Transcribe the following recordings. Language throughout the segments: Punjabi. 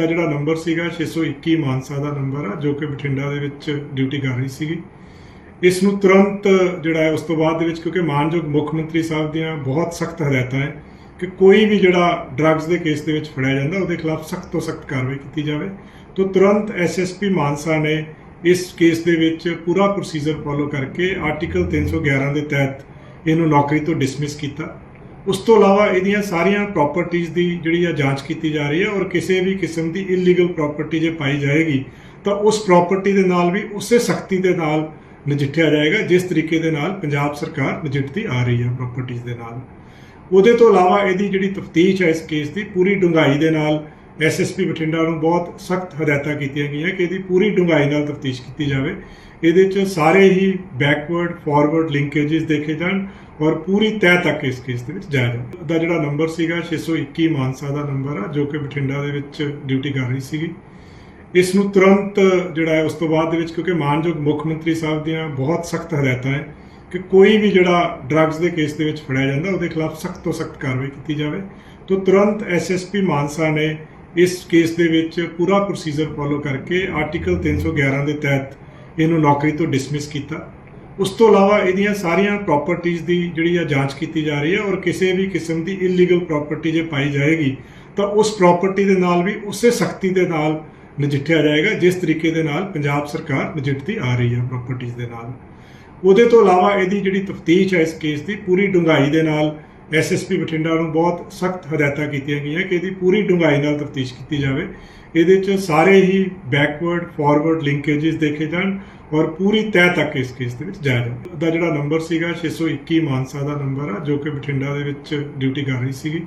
ਦਾ ਜਿਹੜਾ ਨੰਬਰ ਸੀਗਾ 621 ਮਾਨਸਾ ਦਾ ਨੰਬਰ ਆ, ਜੋ ਕਿ ਬਠਿੰਡਾ ਦੇ ਵਿੱਚ ਡਿਊਟੀ ਕਰ ਰਹੀ ਸੀਗੀ। ਇਸ ਨੂੰ ਤੁਰੰਤ ਜਿਹੜਾ ਹੈ ਉਸ ਤੋਂ ਬਾਅਦ ਦੇ ਵਿੱਚ, ਕਿਉਂਕਿ ਮਾਨਯੋਗ ਮੁੱਖ ਮੰਤਰੀ ਸਾਹਿਬ ਦੀਆਂ ਬਹੁਤ ਸਖਤ ਹਦਾਇਤਾਂ ਹੈ ਕਿ ਕੋਈ ਵੀ ਜਿਹੜਾ ਡਰੱਗਸ ਦੇ ਕੇਸ ਦੇ ਵਿੱਚ ਫੜਿਆ ਜਾਂਦਾ, ਉਹਦੇ ਖਿਲਾਫ ਸਖਤ ਤੋਂ ਸਖਤ ਕਾਰਵਾਈ ਕੀਤੀ ਜਾਵੇ। ਤੋਂ ਤੁਰੰਤ ਐਸਐਸਪੀ ਮਾਨਸਾ ਨੇ ਇਸ ਕੇਸ ਦੇ ਵਿੱਚ ਪੂਰਾ ਪ੍ਰੋਸੀਜਰ ਫੋਲੋ ਕਰਕੇ ਆਰਟੀਕਲ 311 ਦੇ ਤਹਿਤ ਇਹਨੂੰ ਨੌਕਰੀ ਤੋਂ ਡਿਸਮਿਸ ਕੀਤਾ। ਉਸ ਤੋਂ ਇਲਾਵਾ ਇਹਦੀਆਂ ਸਾਰੀਆਂ ਪ੍ਰਾਪਰਟੀਆਂ ਦੀ ਜਿਹੜੀ ਆ ਜਾਂਚ ਕੀਤੀ ਜਾ ਰਹੀ ਹੈ ਔਰ ਕਿਸੇ ਵੀ ਕਿਸਮ ਦੀ ਇਲੀਗਲ ਪ੍ਰਾਪਰਟੀ ਜੇ ਪਾਈ ਜਾਏਗੀ, ਤਾਂ ਉਸ ਪ੍ਰਾਪਰਟੀ ਦੇ ਨਾਲ ਵੀ ਉਸੇ ਸਖਤੀ ਦੇ ਨਾਲ ਨਜਿੱਠਿਆ ਜਾਏਗਾ, ਜਿਸ ਤਰੀਕੇ ਦੇ ਨਾਲ ਪੰਜਾਬ ਸਰਕਾਰ ਨਜਿੱਠਦੀ ਆ ਰਹੀ ਹੈ ਪ੍ਰਾਪਰਟੀਆਂ ਦੇ ਨਾਲ। ਉਹਦੇ ਤੋਂ ਇਲਾਵਾ ਇਹਦੀ ਜਿਹੜੀ ਤਫਤੀਸ਼ ਹੈ ਇਸ ਕੇਸ ਦੀ, ਪੂਰੀ ਡੂੰਘਾਈ ਦੇ ਨਾਲ ਐਸਐਸਪੀ ਬਠਿੰਡਾ ਨੂੰ ਬਹੁਤ ਸਖਤ ਹਦਾਇਤਾਂ ਕੀਤੀਆਂ ਗਈਆਂ ਕਿ ਇਹਦੀ ਪੂਰੀ ਡੂੰਘਾਈ ਨਾਲ ਤਫਤੀਸ਼ ਕੀਤੀ ਜਾਵੇ। ਇਹਦੇ 'ਚ ਸਾਰੇ ਹੀ ਬੈਕਵਰਡ ਫਾਰਵਰਡ ਲਿੰਕੇजेस ਦੇਖੇ ਜਾਣ ਔਰ ਪੂਰੀ ਤਹਿ ਤੱਕ ਇਸ ਕੇਸ ਦੇ ਵਿੱਚ ਜਾਇਆ ਜਾਵੇ। ਦਾ ਜਿਹੜਾ ਨੰਬਰ ਸੀਗਾ 621 ਮਾਨਸਾ ਦਾ ਨੰਬਰ ਆ, ਜੋ ਕਿ ਬਠਿੰਡਾ ਦੇ ਵਿੱਚ ਡਿਊਟੀ ਕਰ ਰਹੀ ਸੀਗੀ। ਇਸ ਨੂੰ ਤੁਰੰਤ ਜਿਹੜਾ ਹੈ ਉਸ ਤੋਂ ਬਾਅਦ ਦੇ ਵਿੱਚ ਕਿਉਂਕਿ ਮਾਨਯੋਗ ਮੁੱਖ ਮੰਤਰੀ ਸਾਹਿਬ ਦੀਆਂ ਬਹੁਤ ਸਖਤ ਹਦਾਇਤਾਂ ਹੈ ਕਿ ਕੋਈ ਵੀ ਜਿਹੜਾ ਡਰੱਗਸ ਦੇ ਕੇਸ ਦੇ ਵਿੱਚ ਫੜਿਆ ਜਾਂਦਾ, ਉਹਦੇ ਖਿਲਾਫ ਸਖਤ ਤੋਂ ਸਖਤ ਕਾਰਵਾਈ ਕੀਤੀ ਜਾਵੇ। ਤੋਂ ਤੁਰੰਤ ਐਸਐਸਪੀ ਮਾਨਸਾ ਨੇ ਇਸ ਕੇਸ ਦੇ ਵਿੱਚ ਪੂਰਾ ਪ੍ਰੋਸੀਜਰ ਫੋਲੋ ਕਰਕੇ ਆਰਟੀਕਲ 311 ਦੇ ਤਹਿਤ ਇਹਨੂੰ ਨੌਕਰੀ ਤੋਂ ਡਿਸਮਿਸ ਕੀਤਾ। ਉਸ ਤੋਂ ਇਲਾਵਾ ਇਹਦੀਆਂ ਸਾਰੀਆਂ ਪ੍ਰਾਪਰਟੀਆਂ ਦੀ ਜਿਹੜੀ ਆ ਜਾਂਚ ਕੀਤੀ ਜਾ ਰਹੀ ਹੈ ਔਰ ਕਿਸੇ ਵੀ ਕਿਸਮ ਦੀ ਇਲੀਗਲ ਪ੍ਰਾਪਰਟੀ ਜੇ ਪਾਈ ਜਾਏਗੀ, ਤਾਂ ਉਸ ਪ੍ਰਾਪਰਟੀ ਦੇ ਨਾਲ ਵੀ ਉਸੇ ਸਖਤੀ ਦੇ ਨਾਲ ਨਜਿੱਠਿਆ ਜਾਏਗਾ, ਜਿਸ ਤਰੀਕੇ ਦੇ ਨਾਲ ਪੰਜਾਬ ਸਰਕਾਰ ਨਜਿੱਠਦੀ ਆ ਰਹੀ ਹੈ ਪ੍ਰਾਪਰਟੀਆਂ ਦੇ ਨਾਲ। ਉਹਦੇ ਤੋਂ ਇਲਾਵਾ ਇਹਦੀ ਜਿਹੜੀ ਤਫਤੀਸ਼ ਹੈ ਇਸ ਕੇਸ ਦੀ, ਪੂਰੀ ਡੂੰਘਾਈ ਦੇ ਨਾਲ ਐਸਐਸਪੀ ਬਠਿੰਡਾ ਨੂੰ ਬਹੁਤ ਸਖਤ ਹਦਾਇਤਾਂ ਕੀਤੀਆਂ ਗਈਆਂ ਕਿ ਇਹਦੀ ਪੂਰੀ ਡੂੰਘਾਈ ਨਾਲ ਤਫਤੀਸ਼ ਕੀਤੀ ਜਾਵੇ। ਇਹਦੇ 'ਚ ਸਾਰੇ ਹੀ ਬੈਕਵਰਡ ਫਾਰਵਰਡ ਲਿੰਕੇजेस ਦੇਖੇ ਜਾਣ ਔਰ ਪੂਰੀ ਤਹਿ ਤੱਕ ਇਸ ਕੇਸ ਦੇ ਵਿੱਚ ਜਾਇਆ ਜਾਵੇ। ਦਾ ਜਿਹੜਾ ਨੰਬਰ ਸੀਗਾ 621 ਮਾਨਸਾ ਦਾ ਨੰਬਰ ਆ, ਜੋ ਕਿ ਬਠਿੰਡਾ ਦੇ ਵਿੱਚ ਡਿਊਟੀ ਕਰ ਰਹੀ ਸੀਗੀ।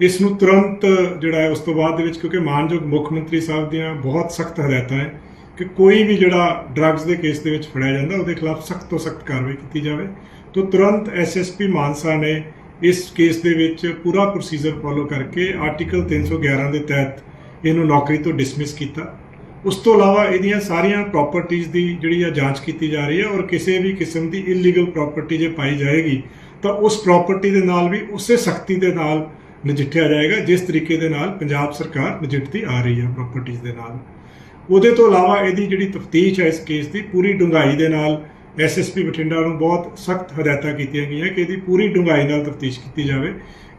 ਇਸ ਨੂੰ ਤੁਰੰਤ ਜਿਹੜਾ ਹੈ ਉਸ ਤੋਂ ਬਾਅਦ ਦੇ ਵਿੱਚ ਕਿਉਂਕਿ ਮਾਨਯੋਗ ਮੁੱਖ ਮੰਤਰੀ ਸਾਹਿਬ ਦੀਆਂ ਬਹੁਤ ਸਖਤ ਹਦਾਇਤਾਂ ਹੈ ਕਿ ਕੋਈ ਵੀ ਜਿਹੜਾ ਡਰੱਗਸ ਦੇ ਕੇਸ ਦੇ ਵਿੱਚ ਫੜਿਆ ਜਾਂਦਾ, ਉਹਦੇ ਖਿਲਾਫ ਸਖਤ ਤੋਂ ਸਖਤ ਕਾਰਵਾਈ ਕੀਤੀ ਜਾਵੇ। ਤੋਂ ਤੁਰੰਤ ਐਸਐਸਪੀ ਮਾਨਸਾ ਨੇ ਇਸ ਕੇਸ ਦੇ ਵਿੱਚ ਪੂਰਾ ਪ੍ਰੋਸੀਜਰ ਫੋਲੋ ਕਰਕੇ ਆਰਟੀਕਲ 311 ਦੇ ਤਹਿਤ ਇਹਨੂੰ ਨੌਕਰੀ ਤੋਂ ਡਿਸਮਿਸ ਕੀਤਾ। ਉਸ ਤੋਂ ਇਲਾਵਾ ਇਹਦੀਆਂ ਸਾਰੀਆਂ ਪ੍ਰਾਪਰਟੀਆਂ ਦੀ ਜਿਹੜੀ ਆ ਜਾਂਚ ਕੀਤੀ ਜਾ ਰਹੀ ਹੈ ਔਰ ਕਿਸੇ ਵੀ ਕਿਸਮ ਦੀ ਇਲੀਗਲ ਪ੍ਰਾਪਰਟੀ ਜੇ ਪਾਈ ਜਾਏਗੀ, ਤਾਂ ਉਸ ਪ੍ਰਾਪਰਟੀ ਦੇ ਨਾਲ ਵੀ ਉਸੇ ਸਖਤੀ ਦੇ ਨਾਲ ਨਜਿੱਠਿਆ ਜਾਏਗਾ, ਜਿਸ ਤਰੀਕੇ ਦੇ ਨਾਲ ਪੰਜਾਬ ਸਰਕਾਰ ਨਜਿੱਠਦੀ ਆ ਰਹੀ ਹੈ ਪ੍ਰਾਪਰਟੀਆਂ ਦੇ ਨਾਲ। ਉਹਦੇ ਤੋਂ ਇਲਾਵਾ ਇਹਦੀ ਜਿਹੜੀ ਤਫਤੀਸ਼ ਹੈ ਇਸ ਕੇਸ ਦੀ, ਪੂਰੀ ਡੂੰਘਾਈ ਦੇ ਨਾਲ ਐਸਐਸਪੀ ਬਠਿੰਡਾ ਨੂੰ ਬਹੁਤ ਸਖਤ ਹਦਾਇਤਾਂ ਕੀਤੀਆਂ ਗਈਆਂ ਕਿ ਇਹਦੀ ਪੂਰੀ ਡੂੰਘਾਈ ਨਾਲ ਤਫਤੀਸ਼ ਕੀਤੀ ਜਾਵੇ।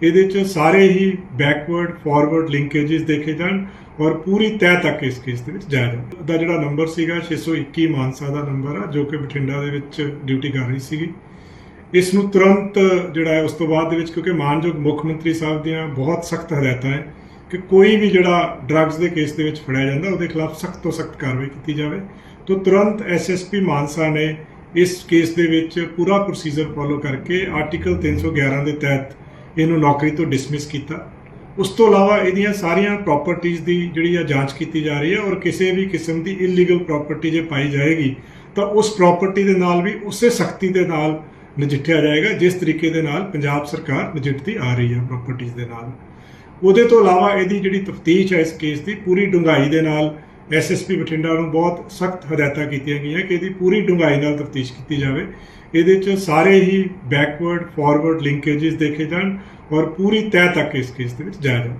ਇਹਦੇ 'ਚ ਸਾਰੇ ਹੀ ਬੈਕਵਰਡ ਫਾਰਵਰਡ ਲਿੰਕੇजेस ਦੇਖੇ ਜਾਣ ਔਰ ਪੂਰੀ ਤਹਿ ਤੱਕ ਇਸ ਕੇਸ ਦੇ ਵਿੱਚ ਜਾਇਆ ਜਾਵੇ। ਦਾ ਜਿਹੜਾ ਨੰਬਰ ਸੀਗਾ 621 ਮਾਨਸਾ ਦਾ ਨੰਬਰ ਆ, ਜੋ ਕਿ ਬਠਿੰਡਾ ਦੇ ਵਿੱਚ ਡਿਊਟੀ ਕਰ ਰਹੀ ਸੀਗੀ। ਇਸ ਨੂੰ ਤੁਰੰਤ ਜਿਹੜਾ ਹੈ, ਉਸ ਤੋਂ ਬਾਅਦ ਦੇ ਵਿੱਚ ਕਿਉਂਕਿ ਮਾਨਯੋਗ ਮੁੱਖ ਮੰਤਰੀ ਸਾਹਿਬ ਦੀਆਂ ਬਹੁਤ ਸਖਤ ਹਦਾਇਤਾਂ ਹੈ ਕਿ ਕੋਈ ਵੀ ਜਿਹੜਾ ਡਰੱਗਸ ਦੇ ਕੇਸ ਦੇ ਵਿੱਚ ਫੜਿਆ ਜਾਂਦਾ, ਉਹਦੇ ਖਿਲਾਫ ਸਖਤ ਤੋਂ ਸਖਤ ਕਾਰਵਾਈ ਕੀਤੀ ਜਾਵੇ। ਤੋਂ ਤੁਰੰਤ ਐਸਐਸਪੀ ਮਾਨਸਾ ਨੇ ਇਸ ਕੇਸ ਦੇ ਵਿੱਚ ਪੂਰਾ ਪ੍ਰੋਸੀਜਰ ਫੋਲੋ ਕਰਕੇ ਆਰਟੀਕਲ 311 ਦੇ ਤਹਿਤ ਇਹਨੂੰ ਨੌਕਰੀ ਤੋਂ ਡਿਸਮਿਸ ਕੀਤਾ। ਉਸ ਤੋਂ ਇਲਾਵਾ ਇਹਦੀਆਂ ਸਾਰੀਆਂ ਪ੍ਰਾਪਰਟੀਆਂ ਦੀ ਜਿਹੜੀ ਆ ਜਾਂਚ ਕੀਤੀ ਜਾ ਰਹੀ ਹੈ ਔਰ ਕਿਸੇ ਵੀ ਕਿਸਮ ਦੀ ਇਲੀਗਲ ਪ੍ਰਾਪਰਟੀ ਜੇ ਪਾਈ ਜਾਏਗੀ, ਤਾਂ ਉਸ ਪ੍ਰਾਪਰਟੀ ਦੇ ਨਾਲ ਵੀ ਉਸੇ ਸਖਤੀ ਦੇ ਨਾਲ ਨਜਿੱਠਿਆ ਜਾਏਗਾ, ਜਿਸ ਤਰੀਕੇ ਦੇ ਨਾਲ ਪੰਜਾਬ ਸਰਕਾਰ ਨਜਿੱਠਦੀ ਆ ਰਹੀ ਹੈ ਪ੍ਰਾਪਰਟੀਆਂ ਦੇ ਨਾਲ। ਉਹਦੇ ਤੋਂ ਇਲਾਵਾ ਇਹਦੀ ਜਿਹੜੀ ਤਫਤੀਸ਼ ਹੈ ਇਸ ਕੇਸ ਦੀ, ਪੂਰੀ ਡੂੰਘਾਈ ਦੇ ਨਾਲ ਐਸਐਸਪੀ ਬਠਿੰਡਾ ਨੂੰ ਬਹੁਤ ਸਖਤ ਹਦਾਇਤਾਂ ਕੀਤੀਆਂ ਗਈਆਂ ਕਿ ਇਹਦੀ ਪੂਰੀ ਡੂੰਘਾਈ ਨਾਲ ਤਫਤੀਸ਼ ਕੀਤੀ ਜਾਵੇ। ਇਹਦੇ 'ਚ ਸਾਰੇ ਹੀ ਬੈਕਵਰਡ ਫਾਰਵਰਡ ਲਿੰਕੇजेस ਦੇਖੇ ਜਾਣ ਔਰ ਪੂਰੀ ਤਹਿ ਤੱਕ ਇਸ ਕੇਸ ਦੇ ਵਿੱਚ ਜਾਇਆ ਜਾਵੇ।